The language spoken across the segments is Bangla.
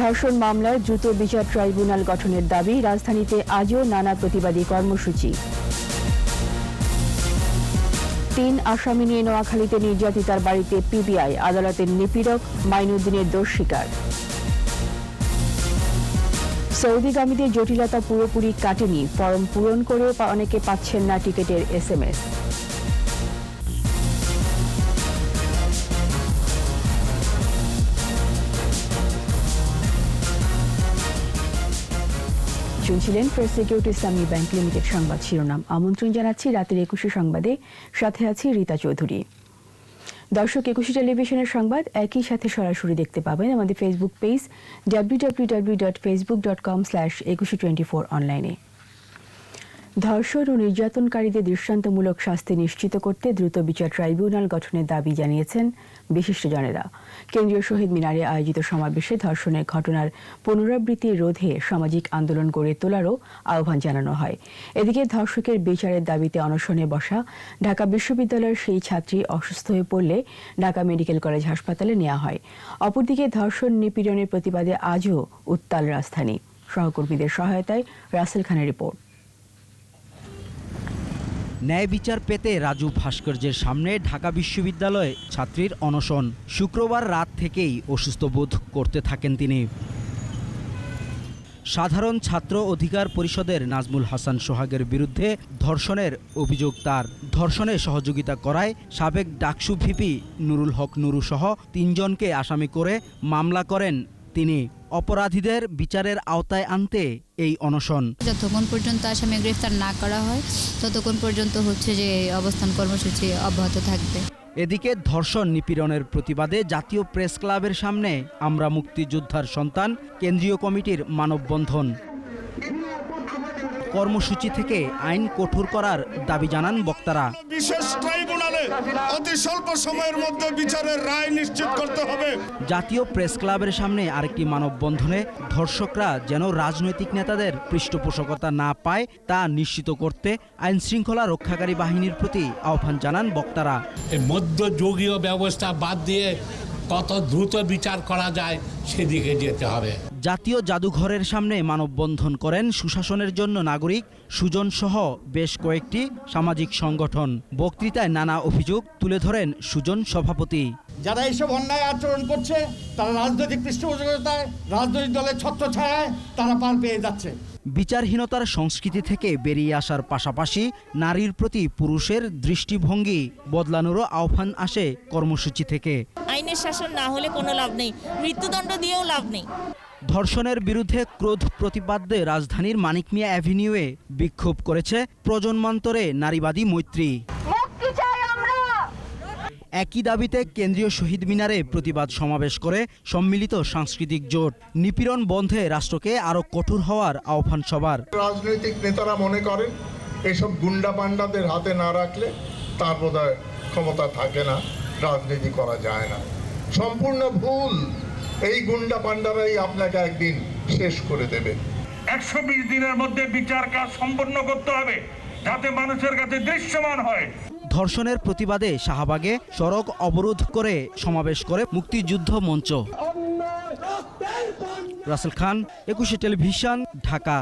ধর্ষণ মামলার দ্রুত বিচার ট্রাইব্যুনাল গঠনের দাবি, রাজধানীতে আজও নানা প্রতিবাদী কর্মসূচি। তিন আসামি নিয়ে নোয়াখালীতে নির্যাতিতার বাড়িতে পিবিআই, আদালতের নিপীড়ক মাইনুদ্দিনের দোষ স্বীকার। সৌদিগামীদের জটিলতা পুরোপুরি কাটেনি ফরম পূরণ করেও অনেকে পাচ্ছেন না টিকিটের এসএমএস। শুনছিলেন first security Islami bank limited সংবাদ শিরোনাম। আমন্ত্রণ জানাচ্ছি রাতের একুশে সংবাদে। সাথে আছি রীতা চৌধুরী। দর্শক, একুশে টেলিভিশনের সংবাদ একই সাথে সরাসরি দেখতে পাবেন আমাদের Facebook page W W W dot Facebook dot com slash Ekushey twenty four অনলাইনে ধর্ষণ ও নির্যাতনকারীদের দৃষ্টান্তমূলক শাস্তি নিশ্চিত করতে দ্রুত বিচার ট্রাইব্যুনাল গঠনের দাবি জানিয়েছেন বিশিষ্টজনেরা কেন্দ্রীয় শহীদ মিনারে আয়োজিত সমাবেশে ধর্ষণের ঘটনার পুনরাবৃত্তি রোধে সামাজিক আন্দোলন গড়ে তোলারও আহ্বান জানানো হয়। এদিকে ধর্ষকের বিচারের দাবিতে অনশনে বসা ঢাকা বিশ্ববিদ্যালয়ের সেই ছাত্রী অসুস্থ হয়ে পড়লে ঢাকা মেডিকেল কলেজ হাসপাতালে নেওয়া হয়। অপরদিকে ধর্ষণ নিপীড়নের প্রতিবাদে আজও উত্তাল রাজধানী। সহকর্মীদের সহায়তায় রাসেল খানের রিপোর্ট। ন্যায় বিচার পেতে রাজু ভাস্কর্যের সামনে ঢাকা বিশ্ববিদ্যালয়ে ছাত্রীর অনশন। শুক্রবার রাত থেকেই অসুস্থ বোধ করতে থাকেন তিনি। সাধারণ ছাত্র অধিকার পরিষদের নাজমুল হাসান সোহাগের বিরুদ্ধে ধর্ষণের অভিযোগ তার। ধর্ষণে সহযোগিতা করায় সাবেক ডাকসু ভিপি নুরুল হক নুরু সহ তিনজনকে আসামি করে মামলা করেন তিনি অপরাধীদের বিচারের আওতায় আনতে এই অনশন। যতক্ষণ পর্যন্ত আসামি গ্রেফতার না করা হয় ততক্ষণ পর্যন্ত হচ্ছে যে এই অবস্থান কর্মসূচি অব্যাহত থাকবে। এদিকে ধর্ষণ নিপীড়নের প্রতিবাদে জাতীয় প্রেস ক্লাবের সামনে আমরা মুক্তিযোদ্ধার সন্তান কেন্দ্রীয় কমিটির মানববন্ধন। কর্মসূচি থেকে আইন কঠোর করার দাবি জানান বক্তারা। অতি স্বল্প সময়ের মধ্যে বিচারের রায় নিশ্চিত করতে হবে। জাতীয় প্রেস ক্লাবের সামনে আরেকটি মানববন্ধনে ধর্ষকরা যেন রাজনৈতিক নেতাদের পৃষ্ঠপোষকতা না পায় তা নিশ্চিত করতে আইন শৃঙ্খলা রক্ষাকারী বাহিনীর প্রতি আহ্বান জানান বক্তারা। এই মধ্যযুগীয় ব্যবস্থা বাদ দিয়ে কত দ্রুত বিচার করা যায় সেদিকে যেতে হবে। জাতীয় জাদুঘরের সামনে মানববন্ধন করেন সুশাসনের জন্য নাগরিক সুজন সহ বেশ কয়েকটি সামাজিক সংগঠন। বক্তৃতায় নানা অভিযোগ তুলে ধরেন সুজন সভাপতি। যারা এইসব অন্যায় আচরণ করছে তারা রাজনৈতিক পৃষ্ঠপোষকতায় রাজনৈতিক দলের ছত্রছায়ায় তারা পার পেয়ে যাচ্ছে। বিচারহীনতার সংস্কৃতি থেকে বেরিয়ে আসার পাশাপাশি নারীর প্রতি পুরুষের দৃষ্টিভঙ্গি বদলানোরও আহ্বান আসে কর্মসূচি থেকে। আইনের শাসন না হলে কোনো লাভ নেই। মৃত্যুদণ্ড দিয়েও লাভ নেই। ধর্ষণের বিরুদ্ধে ক্রোধ প্রতিবাদে রাজধানীর মানিক মিয়া অ্যাভিনিউয়ে বিক্ষোভ করেছে প্রজন্মান্তরে নারীবাদী মৈত্রী। একই দাবিতে কেন্দ্রীয় শহীদ মিনারে প্রতিবাদ সমাবেশ করে সম্মিলিত সাংস্কৃতিক জোট। নিপীড়ন বন্ধে রাষ্ট্রকে আরও কঠোর হওয়ার আহ্বান সবার। রাজনৈতিক নেতারা মনে করেন এসব গুন্ডা পান্ডাদের হাতে না রাখলে তার বোধহয় ক্ষমতা থাকে না। রাজনীতি করা যায় না। সম্পূর্ণ ভুল। এই গুন্ডা পান্ডারাই আপনাকে একদিন শেষ করে দেবে। একশো বিশ দিনের মধ্যে বিচার কাজ সম্পন্ন করতে হবে যাতে মানুষের কাছে দৃশ্যমান হয়। ধর্ষণের প্রতিবাদে শাহবাগে সড়ক অবরোধ করে সমাবেশ করে মুক্তিযুদ্ধ মঞ্চ। রাসেল খান একুশে টেলিভিশন ঢাকা।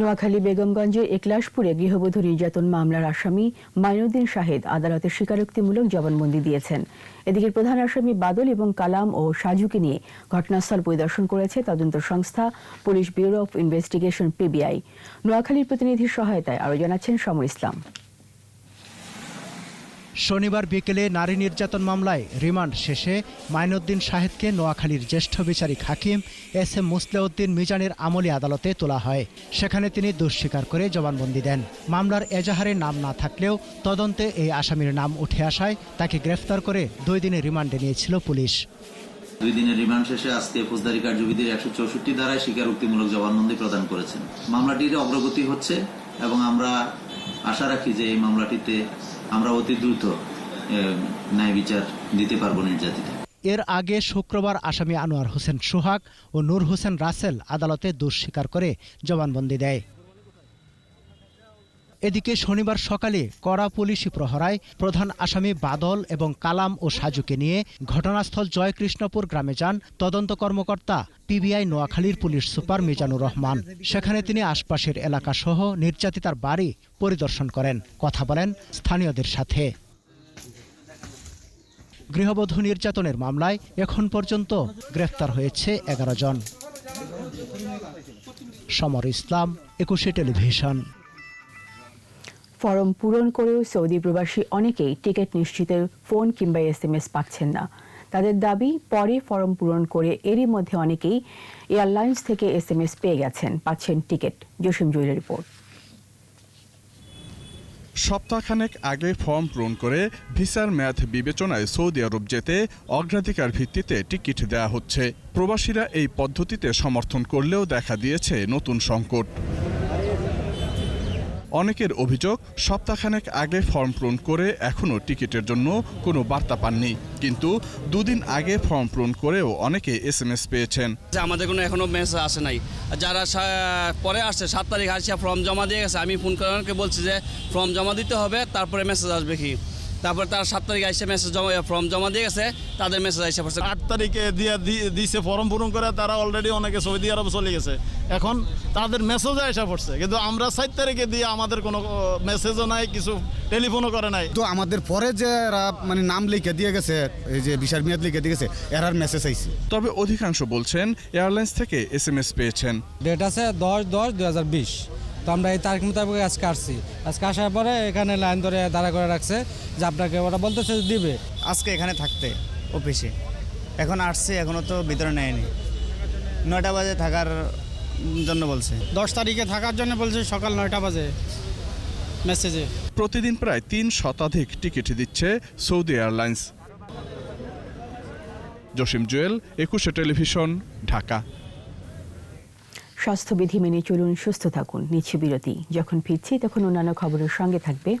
নোয়াখালী বেগমগঞ্জের একলাশপুরে গৃহবধূ নির্যাতন মামলার আসামি মাইনুদ্দিন শাহেদ আদালতে স্বীকারোক্তিমূলক জবানবন্দি দিয়েছেন। এদিকে প্রধান আসামি বাদল এবং কালাম ও সাজুকে নিয়ে ঘটনাস্থল পরিদর্শন করেছে তদন্ত সংস্থা, police bureau of investigation, PBI. নোয়াখালীর প্রতিনিধির সহায়তায় আরও জানাচ্ছেন সমর ইসলাম। শনিবার বিকেলে নারী নির্যাতন মামলায় রিমান্ড শেষে মাইনুদ্দিন শাহেদকে নোয়াখালীর জ্যেষ্ঠ বিচারিক হাকিম এস এম মুসলেউদ্দিন মিজানের আমলি আদালতে তোলা হয়। সেখানে তিনি দোষ স্বীকার করে জবানবন্দি দেন। মামলার এজাহারে নাম না থাকলেও তদন্তে এই আসামির নাম উঠে আসায় তাকে গ্রেফতার করে দুই দিনের রিমান্ডে নিয়েছিল পুলিশ। দুই দিনের রিমান্ড শেষে আজকে ফৌজদারি কার্যবিধির একশো চৌষট্টি ধারায় স্বীকারোক্তিমূলক জবানবন্দি প্রদান করেছেন। মামলাটির অগ্রগতি হচ্ছে এবং আমরা আশা রাখি যে এই মামলাটিতে আমরা অতি দ্রুত ন্যায় বিচার দিতে পারব নির্যাতিতা এর আগে শুক্রবার আসামি আনোয়ার হোসেন সোহাগ ও নূর হোসেন রাসেল আদালতে দোষ স্বীকার করে জবানবন্দি দেয়। এদিকে শনিবার সকালে কড়া পুলিশি প্রহরায় প্রধান আসামি বাদল এবং কালাম ও সাজুকে নিয়ে ঘটনাস্থল জয়কৃষ্ণপুর গ্রামে যান তদন্ত কর্মকর্তা পিবিআই নোয়াখালীর পুলিশ সুপার মিজানুর রহমান। সেখানে তিনি আশপাশের এলাকা সহ নির্যাতিতার বাড়ি পরিদর্শন করেন। কথা বলেন স্থানীয়দের সাথে। গৃহবধূ নির্যাতনের মামলায় এখন পর্যন্ত গ্রেফতার হয়েছে এগারো জন। সমর ইসলাম, একুশে টেলিভিশন। ফরম পূরণ করেও সৌদি প্রবাসী অনেকেই টিকিট নিশ্চিতের ফোন কিংবা এসএমএস পাচ্ছেন না। তাদের দাবি, পরে ফরম পূরণ করে এরই মধ্যে অনেকেই এয়ারলাইন্স থেকে এসএমএস পেয়ে গেছেন, পাচ্ছেন টিকিট। জসিম জুয়েলের রিপোর্ট। সপ্তাহখানেক আগে ফর্ম পূরণ করে ভিসার মেয়াদ বিবেচনায় সৌদি আরব যেতে অগ্রাধিকার ভিত্তিতে টিকিট দেওয়া হচ্ছে। প্রবাসীরা এই পদ্ধতিতে সমর্থন করলেও দেখা দিয়েছে নতুন সংকট। অনেকের অভিযোগ, সপ্তাহখানেক আগে ফর্ম পূরণ করে এখনও টিকিটের জন্য কোনো বার্তা পাননি। কিন্তু দুদিন আগে ফর্ম পূরণ করেও অনেকে এস এম এস পেয়েছেন আমাদের কোনো এখনও মেসেজ আসে নাই। যারা পরে আসছে, সাত তারিখ আসছে ফর্ম জমা দিয়ে গেছে, আমি ফোন করে বলছি যে ফর্ম জমা দিতে হবে, তারপরে মেসেজ আসবে কি? তারপরে তার সাত তারিখ আসছে মেসেজ জমা ফর্ম জমা দিয়ে গেছে তাদের মেসেজ আসে পড়ছে। আট তারিখে দিয়ে দি- দিছে ফর্ম পূরণ করে তারা অলরেডি অনেকে সৌদি আরব চলে গেছে। এখন তাদের মেসেজে এসে পড়ছে কিন্তু আমরা সাত তারিখে দিয়ে আমাদের কোনো মেসেজও নাই কিছু টেলিফোনও করে নাই। তো আমাদের পরে যে এরা মানে নাম লিখে দিয়ে গেছে এই যে বিশার মেয়াদ লিখে দিয়ে গেছে এরার মেসেজ আইছে। তবে অধিকাংশ বলছেন এয়ারলাইন্স থেকে এস এম এস পেয়েছেন। ডেট আছে দশ দশ দু হাজার বিশ। তো আমরা এই তারিখ মোতাবেক আজকে আসছি। আজকে আসার পরে এখানে লাইন ধরে দাঁড়া করে রাখছে যে আপনাকে ওরা বলতেছে যে দিবে। আজকে এখানে থাকতে অফিসে। এখন আসছে এখনও তো ভিতরে নেয়নি। নয়টা বাজে থাকার জন্য বলছে। দশ তারিখে থাকার জন্য বলছে সকাল নয়টা বাজে মেসেজে। প্রতিদিন প্রায় তিন শতাধিক টিকিট দিচ্ছে সৌদি এয়ারলাইন্স। জসিম জুয়েল একুশে টেলিভিশন ঢাকা। স্বাস্থ্যবিধি মেনে চলুন, সুস্থ থাকুন, নিচ্ছে বিরতি। যখন ফিরছি, তখন অন্যান্য খবরের সঙ্গে থাকবে।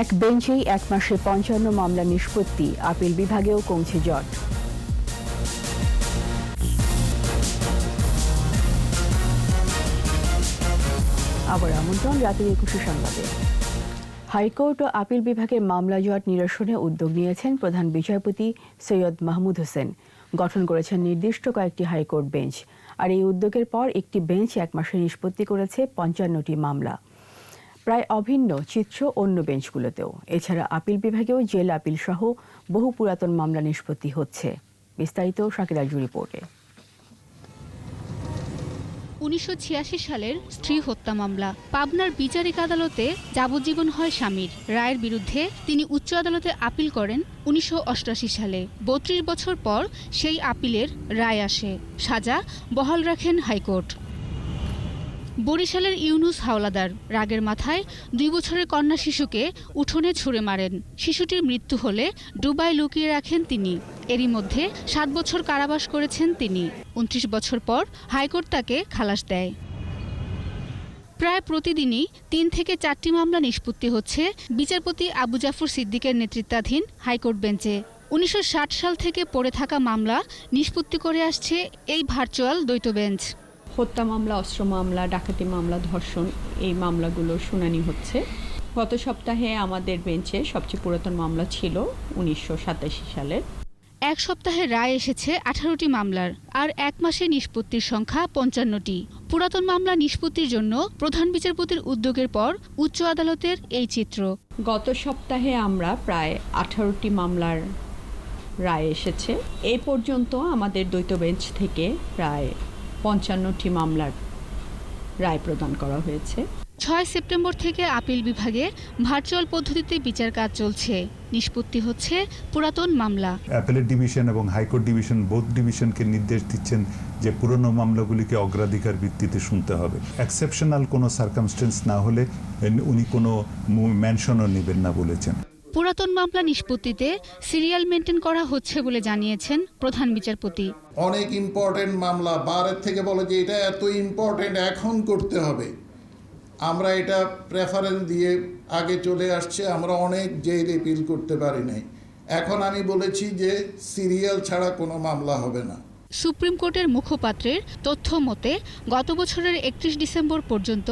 এক বেঞ্চেই এক মাসে পঞ্চান্ন মামলা নিষ্পত্তি, আপিল বিভাগেও কমছে জট আবার আমন্ত্রণ রাতের একুশে সংবাদে। হাইকোর্ট ও আপিল বিভাগের মামলা জট নিরসনে উদ্যোগ নিয়েছেন প্রধান বিচারপতি সৈয়দ মাহমুদ হোসেন। গঠন করেছেন নির্দিষ্ট কয়েকটি হাইকোর্ট বেঞ্চ। আর এই উদ্যোগের পর একটি বেঞ্চ এক মাসে নিষ্পত্তি করেছে পঞ্চান্নটি মামলা। প্রায় অভিন্ন চিত্র অন্য বেঞ্চগুলোতেও। এছাড়া আপিল বিভাগেও জেল আপিল সহ বহু পুরাতন মামলা নিষ্পত্তি হচ্ছে। বিস্তারিত সাকিদার জুড়ি রিপোর্টে। উনিশশো ছিয়াশি সালের স্ত্রী হত্যা মামলা। পাবনার বিচারিক আদালতে যাবজ্জীবন হয় স্বামীর। রায়ের বিরুদ্ধে তিনি উচ্চ আদালতে আপিল করেন উনিশশো অষ্টআশি সালে। বত্রিশ বছর পর সেই আপিলের রায় আসে। সাজা বহাল রাখেন হাইকোর্ট। বরিশালের ইউনুস হাওলাদার রাগের মাথায় দুই বছরের কন্যা শিশুকে উঠোনে ছুঁড়ে মারেন। শিশুটির মৃত্যু হলে ডুবাই লুকিয়ে রাখেন তিনি। এরই মধ্যে সাত বছর কারাবাস করেছেন তিনি। উনত্রিশ বছর পর হাইকোর্ট তাকে খালাস দেয়। প্রায় প্রতিদিনই তিন থেকে চারটি মামলা নিষ্পত্তি হচ্ছে বিচারপতি আবু জাফর সিদ্দিকের নেতৃত্বাধীন হাইকোর্ট বেঞ্চে। উনিশশো ষাট সাল থেকে পড়ে থাকা মামলা নিষ্পত্তি করে আসছে এই ভার্চুয়াল দ্বৈত বেঞ্চ। হত্যা মামলা অস্ত্র মামলা ডাকাতি মামলা ধর্ষণ এই মামলাগুলোর শুনানি হচ্ছে। গত সপ্তাহে আমাদের বেঞ্চে সবচেয়ে পুরাতন মামলা ছিল উনিশশো সাতাশি সালের। এক সপ্তাহে রায় এসেছে আঠারোটি মামলার আর এক মাসে নিষ্পত্তির সংখ্যা পঞ্চান্নটি। পুরাতন মামলা নিষ্পত্তির জন্য প্রধান বিচারপতির উদ্যোগের পর উচ্চ আদালতের এই চিত্র। গত সপ্তাহে আমরা প্রায় আঠারোটি মামলার রায় এসেছে। এই পর্যন্ত আমাদের দ্বৈত বেঞ্চ থেকে প্রায় পঞ্চান্নটি মামলার রায় প্রদান করা হয়েছে। ছয় সেপ্টেম্বর থেকে আপিল বিভাগে ভার্চুয়াল পদ্ধতিতে বিচার কাজ চলছে। নিষ্পত্তি হচ্ছে পুরাতন মামলা। অ্যাপেলেট ডিভিশন এবং হাইকোর্ট ডিভিশন বোধ ডিভিশনকে নির্দেশ দিচ্ছেন যে পুরনো মামলাগুলিকে অগ্রাধিকার ভিত্তিতে শুনতে হবে। এক্সেপশনাল কোনো সার্কামস্টেন্স না হলে উনি কোনো ম্যানশনও নেবেন না বলেছেন। পুরাতন মামলা নিষ্পত্তিতে সিরিয়াল মেনটেন করা হচ্ছে বলে জানিয়েছেন প্রধান বিচারপতি। অনেক ইম্পর্টেন্ট মামলা, বারের থেকে বলে যে এটা এত ইম্পর্টেন্ট এখন করতে হবে। আমরা এটা প্রেফারেন্স দিয়ে আগে চলে আসছে, আমরা অনেক জেল এপিল করতে পারি নাই। এখন আমি বলেছি যে সিরিয়াল ছাড়া কোনো মামলা হবে না। সুপ্রিম কোর্টের মুখপাত্রের তথ্য মতে, গত বছরের একত্রিশ ডিসেম্বর পর্যন্ত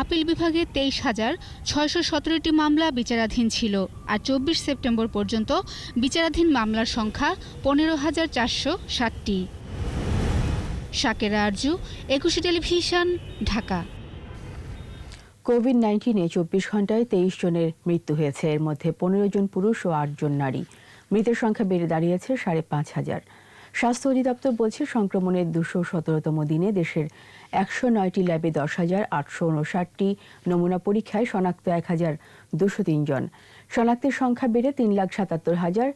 আপিল বিভাগে তেইশ হাজার ছয়শো সতেরোটি মামলা বিচারাধীন ছিল আর চব্বিশ সেপ্টেম্বর পর্যন্ত বিচারাধীন মামলার সংখ্যা পনেরো হাজার চারশো ষাটটি। শাকেরা আরজু, একুশে টেলিভিশন, ঢাকা। কোভিড নাইন্টিনে চব্বিশ ঘন্টায় তেইশ জনের মৃত্যু হয়েছে। এর মধ্যে পনেরো জন পুরুষ ও আট জন নারী। মৃতের সংখ্যা বেড়ে দাঁড়িয়েছে সাড়ে পাঁচ হাজার। স্বাস্থ্য অধিদপ্তর বলছে, সংক্রমণের দুশো সতেরোতম দিনে দেশের একশো নয়টি ল্যাবে দশ হাজার আটশো উনষাটটি নমুনা পরীক্ষায় শনাক্ত এক হাজার দুশো তিনজন শনাক্তের সংখ্যা বেড়ে তিন লাখ সাতাত্তর হাজার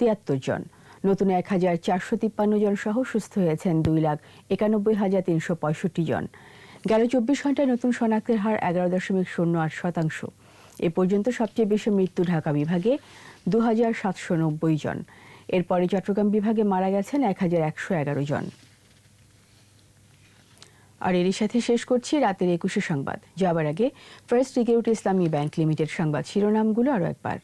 তিয়াত্তর জন। নতুন এক হাজার চারশো তিপ্পান্ন জন সহ সুস্থ হয়েছেন দুই লাখ একানব্বই হাজার তিনশো পঁয়ষট্টি জন। গেল চব্বিশ ঘন্টায় নতুন শনাক্তের হার এগারো দশমিক শূন্য আট শতাংশ। এ পর্যন্ত সবচেয়ে বেশি মৃত্যু ঢাকা বিভাগে দু হাজার সাতশো নব্বই জন। এরপরে চট্টগ্রাম বিভাগে মারা গেছেন এক হাজার একশো এগারো জন। আর এরই সাথে শেষ করছি রাতের একুশে সংবাদ। যাবার আগে first security Islami bank limited সংবাদ শিরোনামগুলো আরও একবার।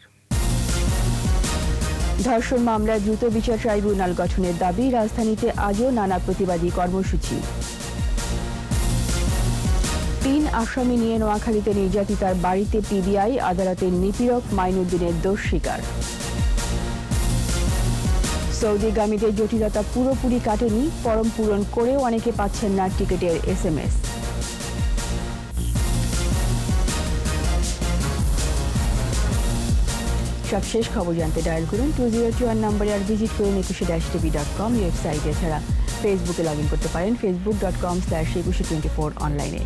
ধর্ষণ মামলায় দ্রুত বিচার ট্রাইব্যুনাল গঠনের দাবি, রাজধানীতে আজও নানা প্রতিবাদী কর্মসূচি। তিন আসামি নিয়ে নোয়াখালীতে নির্যাতিতার বাড়িতে পিবিআই, আদালতের নিপীড়ক মাইনুদ্দিনের দোষ স্বীকার। সৌদিগামীদের জটিলতা পুরোপুরি কাটেনি ফরম পূরণ করেও অনেকে পাচ্ছেন না টিকিটের এসএমএস সবশেষ খবর জানতে ডায়াল করুন টু জিরো টু ওয়ান নম্বরে আর ভিজিট করুন একুশে ড্যাশ টিভি ডট কম ওয়েবসাইটে এছাড়া ফেসবুকে লগ ইন করতে পারেন Facebook dot com slash Ekushey twenty four অনলাইনে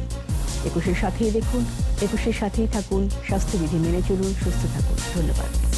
একুশের সাথেই দেখুন, একুশের সাথেই থাকুন, স্বাস্থ্যবিধি মেনে চলুন, সুস্থ থাকুন। ধন্যবাদ।